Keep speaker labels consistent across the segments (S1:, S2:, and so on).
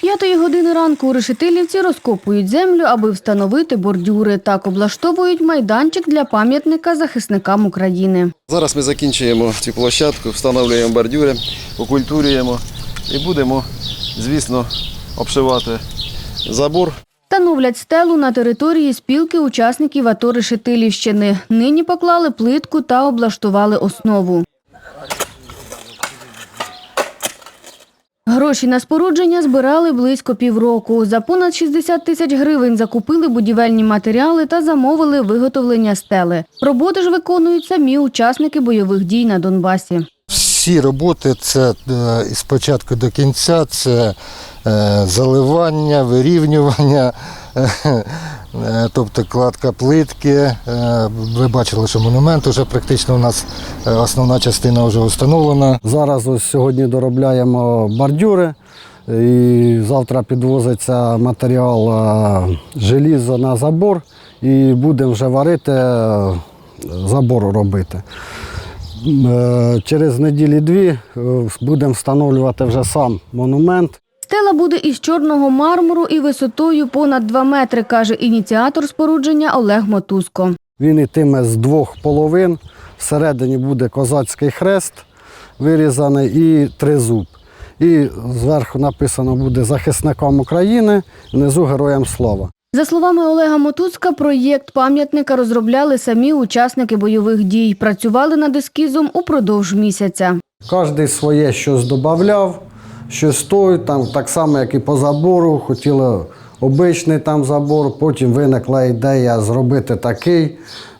S1: П'ятої години ранку Решетилівці розкопують землю, аби встановити бордюри. Так облаштовують майданчик для пам'ятника захисникам України.
S2: Зараз ми закінчуємо цю площадку, встановлюємо бордюри, окультурюємо і будемо, звісно, обшивати забор.
S1: Встановлять стелу на території спілки учасників АТО Решетилівщини. Нині поклали плитку та облаштували основу. Гроші на спорудження збирали близько півроку. За понад 60 тисяч гривень закупили будівельні матеріали та замовили виготовлення стели. Роботи ж виконують самі учасники бойових дій на Донбасі.
S3: Всі роботи це е, з початку до кінця, це е, заливання, вирівнювання, тобто кладка плитки. Е, Ви бачили, що монумент вже практично у нас е, основна частина вже встановлена.
S4: Зараз ось сьогодні доробляємо бордюри. І завтра підвозиться матеріал е, желізо на забор і будемо вже варити, е, забор робити. Е, Через неділі-дві е, будемо встановлювати вже сам монумент.
S1: Стела буде із чорного мармуру і висотою понад 2 метри, каже ініціатор спорудження Олег Мотузко.
S4: Він йтиме з двох половин. Всередині буде козацький хрест вирізаний і тризуб. І зверху написано буде захисником України, внизу героям слава.
S1: За словами Олега Мотуцка, проєкт пам'ятника розробляли самі учасники бойових дій. Працювали над ескізом упродовж місяця.
S4: Кожен своє щось додавав, щось той, там так само, як і по забору, хотіли обичний там забор, потім виникла ідея зробити такий.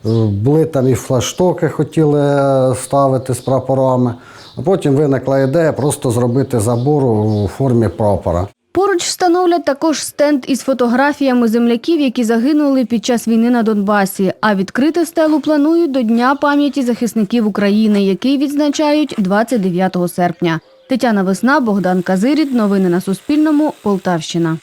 S4: Е, Були там і флаштоки хотіли е, ставити з прапорами. А потім виникла ідея просто зробити забор у формі прапора.
S1: Поруч встановлять також стенд із фотографіями земляків, які загинули під час війни на Донбасі. А відкрити стелу планують до Дня пам'яті захисників України, який відзначають 29 серпня. Тетяна Весна, Богдан Казирід. Новини на Суспільному. Полтавщина.